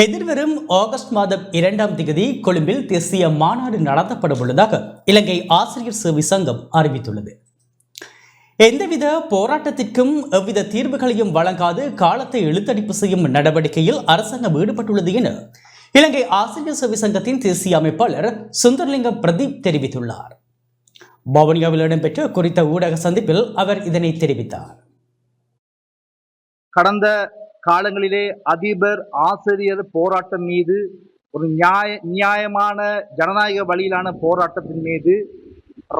எதிர்வரும் ஆகஸ்ட் மாதம் இரண்டாம் தேதி கொழும்பில் தேசிய மாநாடு நடத்தப்பட உள்ளதாக இலங்கை ஆசிரியர் சேவை சங்கம் அறிவித்துள்ளது. எந்தவித போராட்டத்திற்கும் எவ்வித தீர்வுகளையும் வழங்காது காலத்தை இழுத்தடிப்பு செய்யும் நடவடிக்கையில் அரசாங்கம் ஈடுபட்டுள்ளது என இலங்கை ஆசிரியர் சேவை சங்கத்தின் தேசிய அமைப்பாளர் சுந்தர்லிங்கம் பிரதீப் தெரிவித்துள்ளார். பவனியாவில் இடம்பெற்ற குறித்த ஊடக சந்திப்பில் அவர் இதனை தெரிவித்தார். கடந்த காலங்களிலே அதிபர் ஆசிரியர் போராட்டம் மீது ஒரு நியாய நியாயமான ஜனநாயக வழியிலான போராட்டத்தின் மீது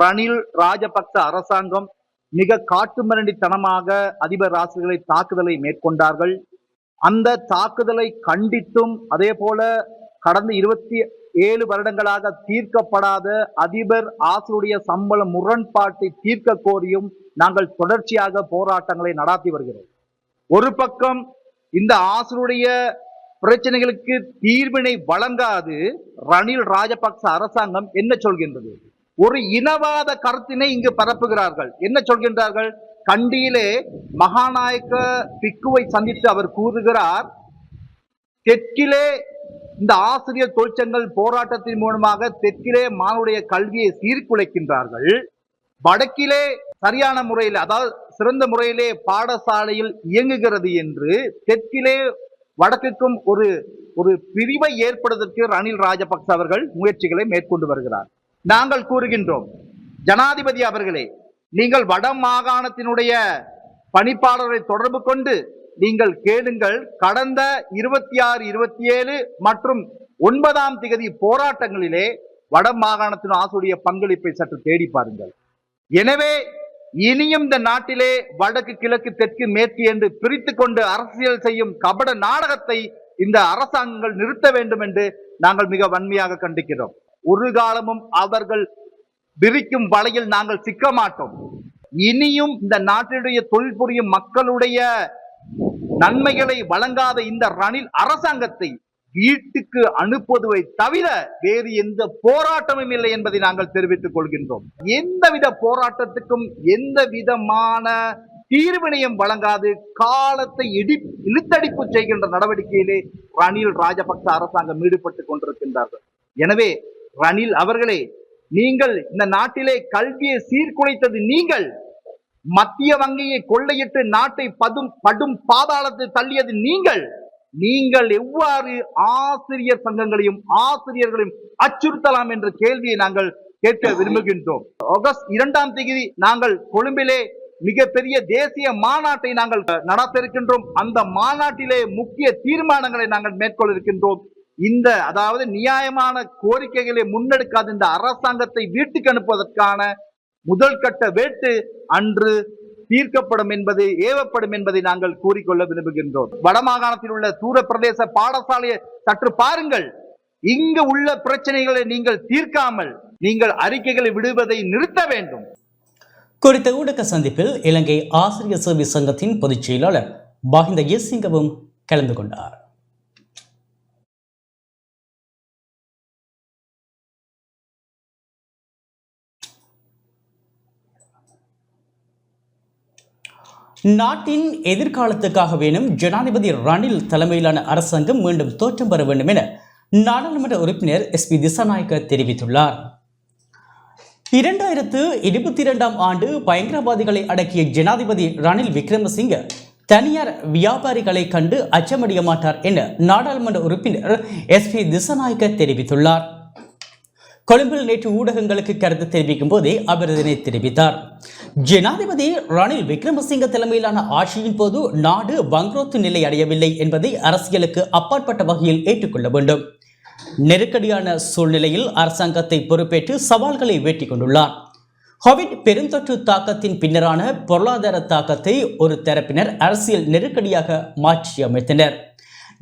ரணில் ராஜபக்ச அரசாங்கம் மிக காட்டுமிரண்டித்தனமாக அதிபர் ஆசிரியர்களை தாக்குதலை மேற்கொண்டார்கள். அந்த தாக்குதலை கண்டித்தும் அதே போல கடந்த இருபத்தி ஏழு வருடங்களாக தீர்க்கப்படாத அதிபர் ஆசிரியருடைய சம்பள முரண்பாட்டை தீர்க்க கோரியும் நாங்கள் தொடர்ச்சியாக போராட்டங்களை நடாத்தி வருகிறோம். ஒரு பக்கம் இந்த ஆசருடைய பிரச்சனைகளுக்கு தீர்வினை வழங்காது ரணில் ராஜபக்ச அரசாங்கம் என்ன சொல்கின்றது? ஒரு இனவாத கருத்தினை இங்கு பரப்புகிறார்கள். என்ன சொல்கின்றார்கள்? கண்டியிலே மகாநாயக்க பிக்குவை சந்தித்து அவர் கூறுகிறார் தெற்கிலே இந்த ஆசிரியர் தொழிற்சங்கள் போராட்டத்தின் மூலமாக தெற்கிலே மாணவருடைய கல்வியை சீர்குலைக்கின்றார்கள். வடக்கிலே சரியான முறையில் அதாவது சிறந்த முறையிலே பாடசாலையில் இயங்குகிறது என்று தெற்கிலே வடக்குக்கும் ஒரு ஒரு பிரிவை ஏற்படுவதற்கு ரணில் ராஜபக்ச அவர்கள் முயற்சிகளை மேற்கொண்டு வருகிறார். நாங்கள் கூறுகின்றோம் ஜனாதிபதி அவர்களே நீங்கள் வட மாகாணத்தினுடைய பணிப்பாளரை தொடர்பு கொண்டு நீங்கள் கேளுங்கள் கடந்த இருபத்தி ஆறு இருபத்தி ஏழு மற்றும் ஒன்பதாம் திகதி போராட்டங்களிலே வட மாகாணத்தின் ஆசுடைய பங்களிப்பை சற்று தேடி பாருங்கள். எனவே இனியும் இந்த நாட்டிலே வடக்கு கிழக்கு தெற்கு மேற்கு என்று பிரித்து கொண்டு அரசியல் செய்யும் கபட நாடகத்தை இந்த அரசாங்கங்கள் நிறுத்த வேண்டும் என்று நாங்கள் மிக வன்மையாக கண்டிக்கிறோம். ஒரு காலமும் அவர்கள் விரிக்கும் வலையில் நாங்கள் சிக்க மாட்டோம். இனியும் இந்த நாட்டினுடைய தொழில் புரியும் மக்களுடைய நன்மைகளை வழங்காத இந்த ரணில் அரசாங்கத்தை வீட்டுக்கு அனுப்புவதை தவிர வேறு எந்த போராட்டமும் இல்லை என்பதை நாங்கள் தெரிவித்துக் கொள்கின்றோம். எந்தவித போராட்டத்துக்கும் எந்த விதமான தீர்வினையும் வழங்காது. காலத்தை இடி இழுத்தடிப்பு செய்கின்ற நடவடிக்கையிலே ரணில் ராஜபக்ச அரசாங்கம் ஈடுபட்டுக் கொண்டிருக்கின்றார்கள். எனவே ரணில் அவர்களே நீங்கள் இந்த நாட்டிலே கல்வியை சீர்குலைத்தது நீங்கள். மத்திய வங்கியை கொள்ளையிட்டு நாட்டை பதும் படும் பாதாளத்தில் தள்ளியது நீங்கள். நீங்கள் எவ்வாறு ஆசிரியர் சங்கங்களையும் ஆசிரியர்களையும் அச்சுறுத்தலாம் என்ற கேள்வியை நாங்கள் கேட்க விரும்புகின்றோம். ஆகஸ்ட் இரண்டாம் தேதி நாங்கள் கொழும்பிலே மிகப்பெரிய தேசிய மாநாட்டை நாங்கள் நடத்த இருக்கின்றோம் அந்த மாநாட்டிலே முக்கிய தீர்மானங்களை நாங்கள் மேற்கொள்ள இருக்கின்றோம் இந்த அதாவது நியாயமான கோரிக்கைகளை முன்னெடுக்காத இந்த அரசாங்கத்தை வீட்டுக்கு அனுப்புவதற்கான முதல் கட்ட வேட்டு அன்று தீர்க்கப்படும் என்பது ஏவப்படும் என்பதை நாங்கள் கூறிக்கொள்ள விரும்புகின்றோம். வடமாகாணத்தில் உள்ள தூர பிரதேச பாடசாலையை சற்று பாருங்கள். இங்கு உள்ள பிரச்சனைகளை நீங்கள் தீர்க்காமல் நீங்கள் அறிக்கைகளை விடுவதை நிறுத்த வேண்டும். குறித்த ஊடக சந்திப்பில் இலங்கை ஆசிரியர் சேவை சங்கத்தின் பொதுச் செயலாளர் மஹிந்த எசிங்கவும் கலந்து கொண்டார். நாட்டின் எதிர்காலத்துக்காக வேணும் ஜனாதிபதி ரணில் தலைமையிலான அரசாங்கம் மீண்டும் தோற்றம் பெற வேண்டும் என நாடாளுமன்ற உறுப்பினர் எஸ் பி திசாநாயக்க தெரிவித்துள்ளார். இரண்டாயிரத்து இருபத்தி இரண்டாம் ஆண்டு பயங்கரவாதிகளை அடக்கிய ஜனாதிபதி ரணில் விக்ரமசிங்க தனியார் வியாபாரிகளை கண்டு அச்சமடைய மாட்டார் என நாடாளுமன்ற உறுப்பினர் எஸ் பி திசநாயக்க தெரிவித்துள்ளார். கொழும்பில் நேற்று ஊடகங்களுக்கு கருத்து தெரிவிக்கும் போதே அவர் இதனை தெரிவித்தார். ஜனாதிபதி ரணில் விக்ரமசிங்க தலைமையிலான ஆட்சியின் போது நாடு வங்குரோத்து நிலை அடையவில்லை என்பதை அரசியலுக்கு அப்பாற்பட்ட வகையில் ஏற்றுக்கொள்ள வேண்டும். நெருக்கடியான சூழ்நிலையில் அரசாங்கத்தை பொறுப்பேற்று சவால்களை வெற்றி கொண்டுள்ளார். கோவிட் பெருந்தொற்று தாக்கத்தின் பின்னரான பொருளாதார தாக்கத்தை ஒரு தரப்பினர் அரசியல் நெருக்கடியாக மாற்றி அமைத்தனர்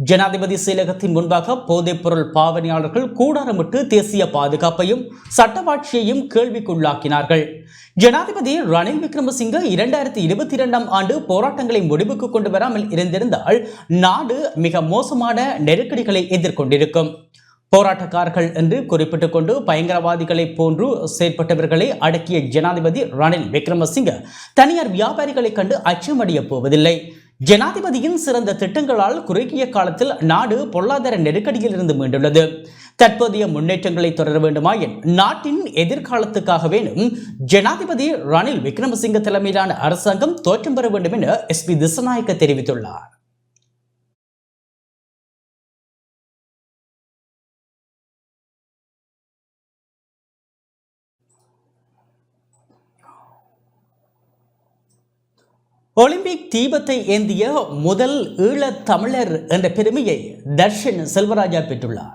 ஜனாதிபதி செயலகத்தின் முன்பாக போதைப்பொருள் பாவனையாளர்கள் கூடாரமிட்டு தேசிய பாதுகாப்பையும் சட்டவாட்சியையும் கேள்விக்குள்ளாக்கினார்கள். ஜனாதிபதி ரணில் விக்ரமசிங்க இரண்டாயிரத்தி இருபத்தி இரண்டாம் ஆண்டு போராட்டங்களை முடிவுக்கு கொண்டு வராமல் இருந்திருந்தால் நாடு மிக மோசமான நெருக்கடிகளை எதிர்கொண்டிருக்கும். போராட்டக்காரர்கள் என்று குறிப்பிட்டுக் கொண்டு பயங்கரவாதிகளை போன்று செயற்பட்டவர்களை அடக்கிய ஜனாதிபதி ரணில் விக்ரமசிங்க தனியார் வியாபாரிகளை கண்டு அச்சமடைய போவதில்லை. ஜனாதிபதியின் சிறந்த திட்டங்களால் குறுகிய காலத்தில் நாடு பொருளாதார நெருக்கடியில் இருந்து மீண்டுள்ளது. தற்போதைய முன்னேற்றங்களை தொடர வேண்டுமாயின் நாட்டின் எதிர்காலத்துக்காக வேணும் ஜனாதிபதி ரணில் விக்ரமசிங்க தலைமையிலான அரசாங்கம் தோற்றம் பெற வேண்டும் என எஸ் பி திசநாயக்க தெரிவித்துள்ளார். ஒலிம்பிக் தீபத்தை ஏந்திய முதல் ஈழத் தமிழர் என்ற பெருமையை தர்ஷன் செல்வராஜா பெற்றுள்ளார்.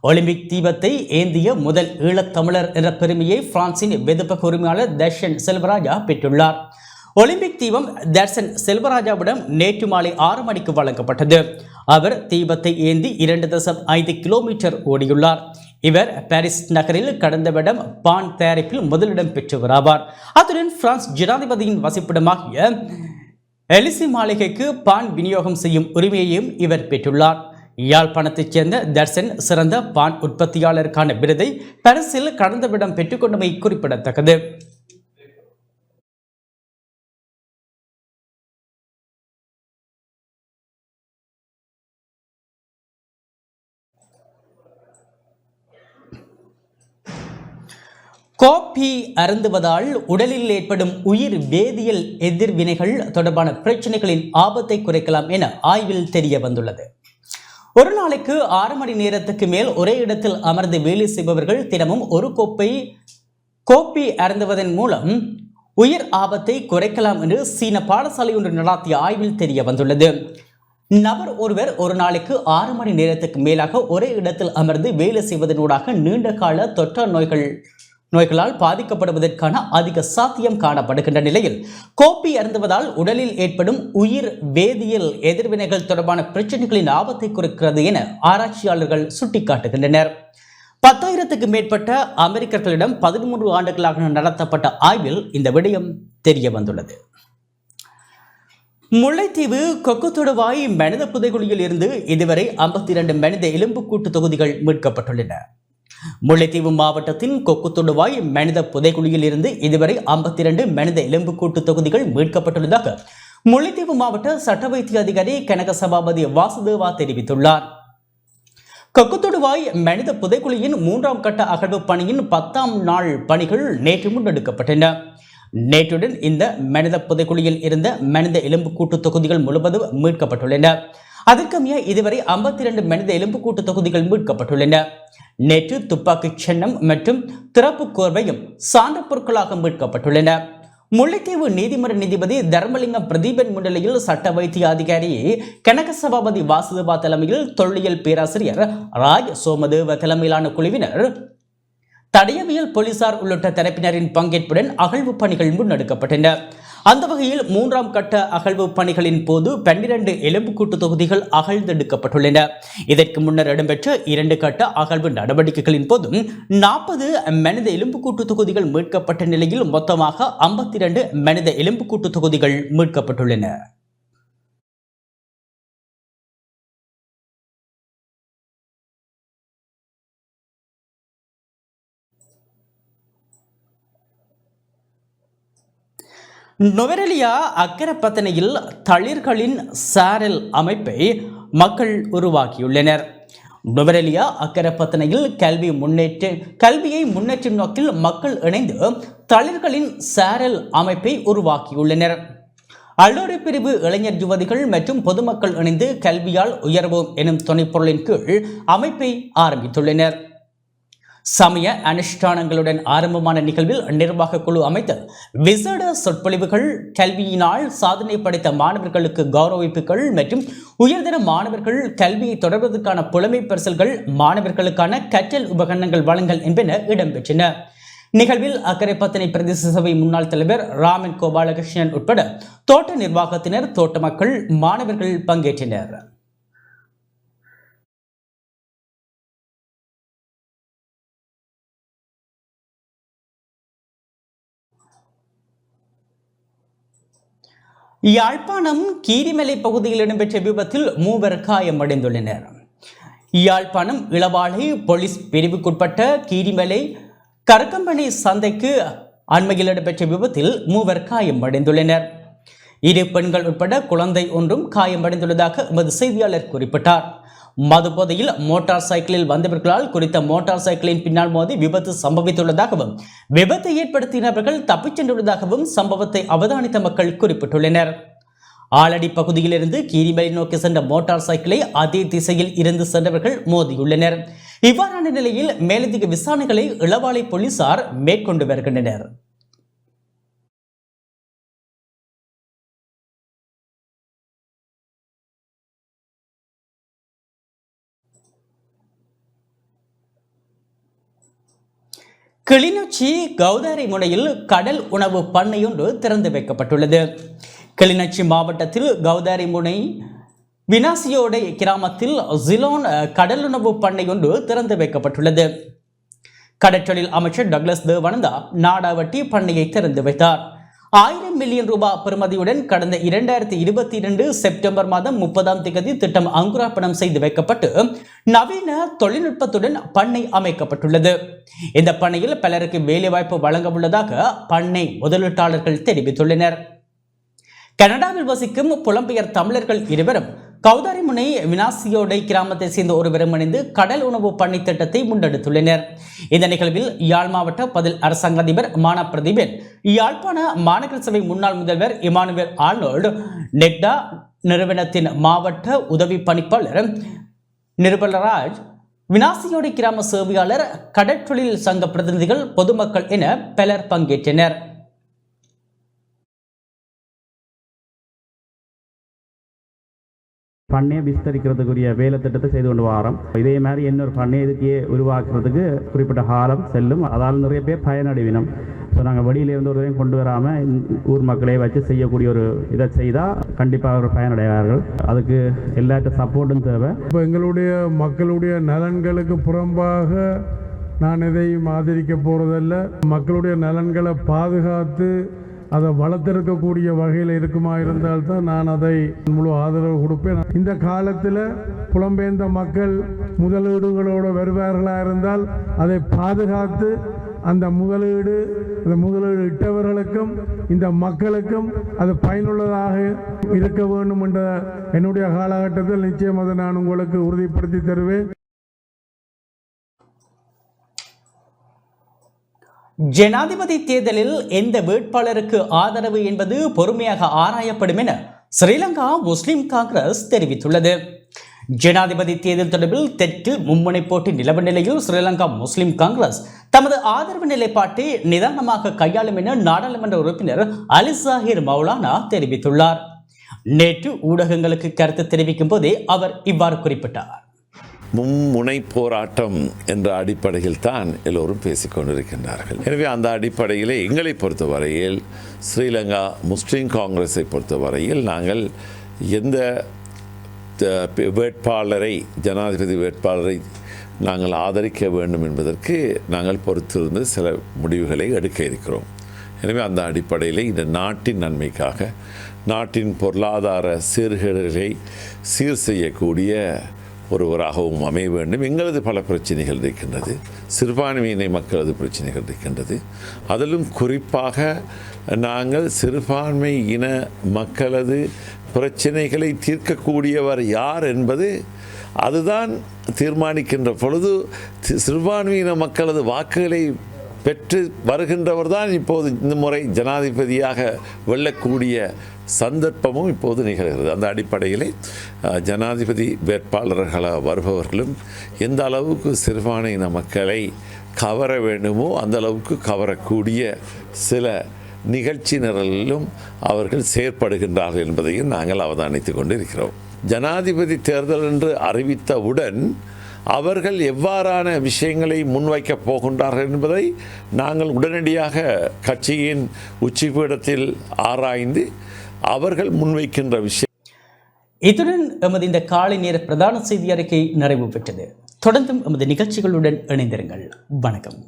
ஒலிம்பிக் தீபத்தை ஏந்திய முதல் ஈழத் தமிழர் என்ற பெருமையை பிரான்சின் வெதுப்பக உரிமையாளர் தர்ஷன் செல்வராஜா பெற்றுள்ளார். ஒலிம்பிக் தீபம் தர்சன் செல்வராஜாவிடம் நேற்று மாலை ஆறு மணிக்கு வழங்கப்பட்டது. அவர் தீபத்தை ஏந்தி இரண்டு தசம் ஐந்து கிலோமீட்டர் ஓடியுள்ளார். இவர் பாரிஸ் நகரில் கடந்த வருடம் பான் தயாரிப்பில் முதலிடம் பெற்றவர் ஆவார். அத்துடன் பிரான்ஸ் ஜனாதிபதியின் வசிப்பிடமாகிய எலிசி மாளிகைக்கு பான் விநியோகம் செய்யும் உரிமையையும் இவர் பெற்றுள்ளார். யாழ்ப்பாணத்தைச் சேர்ந்த தர்சன் சிறந்த பான் உற்பத்தியாளருக்கான விருதை பாரிஸில் கடந்த விடம் பெற்றுக்கொண்டமை குறிப்பிடத்தக்கது. காபி அருந்துவதால் உடலில் ஏற்படும் உயிர் வேதியியல் எதிர்வினைகள் தொடர்பான பிரச்சனைகளின் ஆபத்தை குறைக்கலாம் என ஆய்வில் தெரிய வந்துள்ளது. ஒரு நாளைக்கு ஆறு மணி நேரத்துக்கு மேல் ஒரே இடத்தில் அமர்ந்து வேலை செய்பவர்கள் தினமும் ஒரு கோப்பை கோப்பி அருந்துவதன் மூலம் உயிர் ஆபத்தை குறைக்கலாம் என்று சீன பாடசாலை ஒன்று நடாத்திய ஆய்வில் தெரிய வந்துள்ளது. நபர் ஒருவர் ஒரு நாளைக்கு ஆறு மணி நேரத்துக்கு மேலாக ஒரே இடத்தில் அமர்ந்து வேலை செய்வதனூடாக நீண்ட கால தொற்ற நோய்கள் நோய்களால் பாதிக்கப்படுவதற்கான அதிக சாத்தியம் காணப்படுகின்ற நிலையில் கோப்பி அருந்துவதால் உடலில் ஏற்படும் உயிர் வேதியியல் எதிர்வினைகள் தொடர்பான பிரச்சனைகளின் ஆபத்தை குறைக்கிறது என ஆராய்ச்சியாளர்கள் சுட்டிக்காட்டுகின்றனர். பத்தாயிரத்துக்கு மேற்பட்ட அமெரிக்கர்களிடம் பதிமூன்று ஆண்டுகளாக நடத்தப்பட்ட ஆய்வில் இந்த விடயம் தெரிய வந்துள்ளது முல்லைத்தீவு கொக்குத்தொடுவாய் மனித புதைகுழியில் இருந்து இதுவரை ஐம்பத்தி இரண்டு மனித எலும்புக்கூட்டு தொகுதிகள் மீட்கப்பட்டுள்ளன. முல்லைத்தீவு மாவட்டத்தின் கொக்குத்தொடுவாய் மனித புதைக்குழியில் இருந்து இதுவரை ஐம்பத்தி இரண்டு மனித எலும்புக்கூட்டு தொகுதிகள் மீட்கப்பட்டுள்ளதாக முல்லைத்தீவு மாவட்ட சட்ட வைத்திய அதிகாரி கனக சபாபதி வாசுதேவா தெரிவித்துள்ளார். கொக்குத்தொடுவாய் மனித புதைக்குழியின் மூன்றாம் கட்ட அகழ்வு பணியின் பத்தாம் நாள் பணிகள் நேற்று முன்னெடுக்கப்பட்டன. நேற்றுடன் இந்த மனித புதைக்குழியில் இருந்த மனித எலும்புக்கூட்டு தொகுதிகள் முழுவதும் மீட்கப்பட்டுள்ளன. அதற்கமைய இதுவரை ஐம்பத்தி இரண்டு மனித எலும்புக்கூட்டு தொகுதிகள் மீட்கப்பட்டுள்ளன. நேற்று துப்பாக்கி சின்னம் மற்றும் திறப்பு கோர்வையும் சான்று பொருட்களாக மீட்கப்பட்டுள்ளன. முல்லைத்தீவு நீதிமன்ற நீதிபதி தர்மலிங்கம் பிரதீபன் முன்னிலையில் சட்ட வைத்திய அதிகாரி கனக சபாபதி வாசுதேவா தலைமையில் தொல்லியல் பேராசிரியர் ராஜ் சோமதேவ தலைமையிலான குழுவினர் தடயவியல் போலீசார் உள்ளிட்ட தரப்பினரின் பங்கேற்புடன் அகழ்வு பணிகள் முன்னெடுக்கப்பட்டன. அந்த வகையில் மூன்றாம் கட்ட அகழ்வு பணிகளின் போது பன்னிரண்டு எலும்புக்கூட்டு தொகுதிகள் அகழ்ந்தெடுக்கப்பட்டுள்ளன இதற்கு முன்னர் இடம்பெற்ற இரண்டு கட்ட அகழ்வு நடவடிக்கைகளின் போதும் நாற்பது மனித எலும்புக்கூட்டு தொகுதிகள் மீட்கப்பட்ட நிலையில் மொத்தமாக ஐம்பத்தி இரண்டு மனித எலும்புக்கூட்டு தொகுதிகள் மீட்கப்பட்டுள்ளன. நொவரெலியா அக்கரப்பத்தனையில் தளிர்களின் சாரல் அமைப்பை மக்கள் உருவாக்கியுள்ளனர். நுவரெலியா அக்கரப்பத்தனையில் கல்வி முன்னேற்ற கல்வியை முன்னேற்றும் நோக்கில் மக்கள் இணைந்து தளிர்களின் சாரல் அமைப்பை உருவாக்கியுள்ளனர். அல்லோரி பிரிவு இளைஞர் யுவதிகள் மற்றும் பொதுமக்கள் இணைந்து கல்வியால் உயர்வோம் எனும் துணைப்பொருளின் கீழ் அமைப்பை ஆரம்பித்துள்ளனர். சமய அனுஷ்டானங்களுடன் ஆரம்பமான நிகழ்வில் நிர்வாக குழு அமைத்து விசேட சொற்பொழிவுகள் கல்வியினால் சாதனை படைத்த மாணவர்களுக்கு கௌரவிப்புகள் மற்றும் உயர்தர மாணவர்கள் கல்வியை தொடர்வதற்கான புலமை பரிசல்கள் மாணவர்களுக்கான கற்றல் உபகரணங்கள் வழங்கல் என்பன இடம்பெற்றன. நிகழ்வில் அக்கரைப்பத்தனை பிரதேச சபை முன்னாள் தலைவர் ராமன் கோபாலகிருஷ்ணன் உட்பட தோட்ட நிர்வாகத்தினர் தோட்ட மக்கள் மாணவர்கள் பங்கேற்றனர். யாழ்ப்பாணம் கீரிமலை பகுதியில் இடம்பெற்ற விபத்தில் மூவர் காயமடைந்துள்ளனர். யாழ்ப்பாணம் இளவாலை போலீஸ் பிரிவுக்குட்பட்ட கீரிமலை கரக்கம்பனை சந்தைக்கு அண்மையில் இடம்பெற்ற விபத்தில் மூவர் காயமடைந்துள்ளனர். இரு பெண்கள் உட்பட குழந்தை ஒன்றும் காயமடைந்துள்ளதாக எமது செய்தியாளர் குறிப்பிட்டார். மது போதையில் மோட்டார் சைக்கிளில் வந்தவர்களால் குறித்த மோட்டார் சைக்கிளின் பின்னால் மோதி விபத்து சம்பவித்துள்ளதாகவும் விபத்தை ஏற்படுத்தினவர்கள் தப்பிச் சென்றுள்ளதாகவும் சம்பவத்தை அவதானித்த மக்கள் குறிப்பிட்டுள்ளனர். ஆலடி பகுதியிலிருந்து கீரிமலை நோக்கி சென்ற மோட்டார் சைக்கிளை அதே திசையில் இருந்து சென்றவர்கள் மோதியுள்ளனர். இவ்வாறான நிலையில் மேலதிக விசாரணைகளை இளவாலை போலீசார் மேற்கொண்டு வருகின்றனர். கிளிநொச்சி கௌதாரி முனையில் கடல் உணவு பண்ணையொன்று திறந்து வைக்கப்பட்டுள்ளது. கிளிநொச்சி மாவட்டத்தில் கௌதாரி முனை வினாசியோடை கிராமத்தில் ஜிலோன் கடல் உணவு பண்ணையொன்று திறந்து வைக்கப்பட்டுள்ளது. கடற்றொழில் அமைச்சர் டக்ளஸ் தேவானந்தா நாடாவட்டி பண்ணையை திறந்து வைத்தார். ஆயிரம் மில்லியன் ரூபாய் பெறுமதியுடன் கடந்த இரண்டாயிரத்தி இருபத்தி இரண்டு செப்டம்பர் மாதம் முப்பதாம் தேதி திட்டம் அங்குராப்பணம் செய்து வைக்கப்பட்டு நவீன தொழில்நுட்பத்துடன் பண்ணை அமைக்கப்பட்டுள்ளது. இந்த பண்ணையில் பலருக்கு வேலைவாய்ப்பு வழங்க உள்ளதாக பண்ணை முதலீட்டாளர்கள் தெரிவித்துள்ளனர். கனடாவில் வசிக்கும் புலம்பெயர் தமிழர்கள் இருவரும் கௌதாரிமுனை வினாசியோடை கிராமத்தை சேர்ந்த ஒருவரும் இணைந்து கடல் உணவு பண்ணை திட்டத்தை முன்னெடுத்துள்ளனர். இந்த நிகழ்வில் யாழ் மாவட்ட பதில் அரசாங்க அதிபர் மான பிரதீபன் யாழ்ப்பாண மாநகர சபை முன்னாள் முதல்வர் இமானுவேல் ஆர்னோல்டு நெக்டா நிறுவனத்தின் மாவட்ட உதவி பணிப்பாளர் நிருபலராஜ் வினாசியோடை கிராம சேவையாளர் கடற்றொழில் சங்க பிரதிநிதிகள் பொதுமக்கள் என பலர் பங்கேற்றனர். பண்ணையை விஸ்தரிக்கிறதுக்குரிய வேலை திட்டத்தை செய்து கொண்டு வரோம். இதே மாதிரி இன்னொரு பண்ணையை இதுக்கே உருவாக்குறதுக்கு குறிப்பிட்ட காலம் செல்லும். அதால் நிறைய பேர் பயனடைவினோம். ஸோ நாங்கள் வெளியிலேருந்து ஒருவரையும் கொண்டு வராமல் ஊர் மக்களே வச்சு செய்யக்கூடிய ஒரு இதை செய்தால் கண்டிப்பாக அவர் பயனடைவார்கள். அதுக்கு எல்லாத்த சப்போர்ட்டும் தேவை. இப்போ எங்களுடைய மக்களுடைய நலன்களுக்கு புறம்பாக நான் எதையும் ஆதரிக்க போகிறதல்ல மக்களுடைய நலன்களை பாதுகாத்து அதை வளர்த்திருக்கக்கூடிய வகையில் இருக்குமா இருந்தால்தான் நான் அதை முழு ஆதரவு கொடுப்பேன். இந்த காலத்தில் புலம்பெயர்ந்த மக்கள் முதலீடுகளோடு வருவார்களாக இருந்தால் அதை பாதுகாத்து அந்த முதலீடு அந்த முதலீடு இட்டவர்களுக்கும் இந்த மக்களுக்கும் அது பயனுள்ளதாக இருக்க வேண்டும் என்ற என்னுடைய காலகட்டத்தில் நிச்சயம் அதை நான் உங்களுக்கு உறுதிப்படுத்தி தருவேன். ஜனாதிபதி தேர்தலில் எந்த வேட்பாளருக்கு ஆதரவு என்பது பொறுமையாக ஆராயப்படும் என ஸ்ரீலங்கா முஸ்லிம் காங்கிரஸ் தெரிவித்துள்ளது. ஜனாதிபதி தேர்தல் தொடர்பில் தெற்கில் மும்முனை போட்டி நிலவு நிலையில் ஸ்ரீலங்கா முஸ்லிம் காங்கிரஸ் தமது ஆதரவு நிலைப்பாட்டை நிதானமாக கையாளும் என நாடாளுமன்ற உறுப்பினர் அலி சாஹிர் மௌலானா தெரிவித்துள்ளார். நேற்று ஊடகங்களுக்கு கருத்து தெரிவிக்கும் போதே அவர் இவ்வாறு குறிப்பிட்டார். மும்முனை போராட்டம் என்ற அடிப்படையில் தான் எல்லோரும் பேசிக்கொண்டிருக்கின்றார்கள். எனவே அந்த அடிப்படையில் எங்களை பொறுத்தவரையில் ஸ்ரீலங்கா முஸ்லீம் காங்கிரஸை பொறுத்தவரையில் நாங்கள் எந்த த- வேட்பாளரை ஜனாதிபதி வேட்பாளரை நாங்கள் ஆதரிக்க வேண்டும் என்பதற்கு நாங்கள் பொறுத்திருந்து சில முடிவுகளை எடுக்க இருக்கிறோம். எனவே அந்த அடிப்படையில் இந்த நாட்டின் நன்மைக்காக நாட்டின் பொருளாதார சீர்கேடுகளை சீர் செய்யக்கூடிய ஒருவராகவும் அமைய வேண்டும். எங்களது பல பிரச்சனைகள் இருக்கின்றது. சிறுபான்மையினை மக்களது பிரச்சனைகள் இருக்கின்றது. அதிலும் குறிப்பாக நாங்கள் சிறுபான்மை இன மக்களது பிரச்சனைகளை தீர்க்கக்கூடியவர் யார் என்பது அதுதான் தீர்மானிக்கின்ற பொழுது சிறுபான்மையின மக்களது வாக்குகளை பெற்று வருகின்றவர் தான் இப்போது இந்த முறை ஜனாதிபதியாக வெல்லக்கூடிய சந்தர்ப்பமும் இப்போது நிகழ்கிறது. அந்த அடிப்படையிலே ஜனாதிபதி வேட்பாளர்களாக வருபவர்களும் எந்த அளவுக்கு சிறுபான்மையின மக்களை கவர வேண்டுமோ அந்த அளவுக்கு கவரக்கூடிய சில நிகழ்ச்சி நிரலிலும் அவர்கள் செயற்படுகின்றார்கள் என்பதையும் நாங்கள் அவதானித்து கொண்டு இருக்கிறோம் ஜனாதிபதி தேர்தல் என்று அறிவித்தவுடன் அவர்கள் எவ்வாறான விஷயங்களை முன்வைக்கப் போகின்றார்கள் என்பதை நாங்கள் உடனடியாக கட்சியின் உச்சிபீடத்தில் ஆராய்ந்து அவர்கள் முன்வைக்கின்ற விஷயம். இத்துடன் எமது இந்த காலை நேர பிரதான செய்தி அறிக்கை நிறைவு பெற்றது. தொடர்ந்தும் எமது நிகழ்ச்சிகளுடன் இணைந்திருங்கள். வணக்கம்.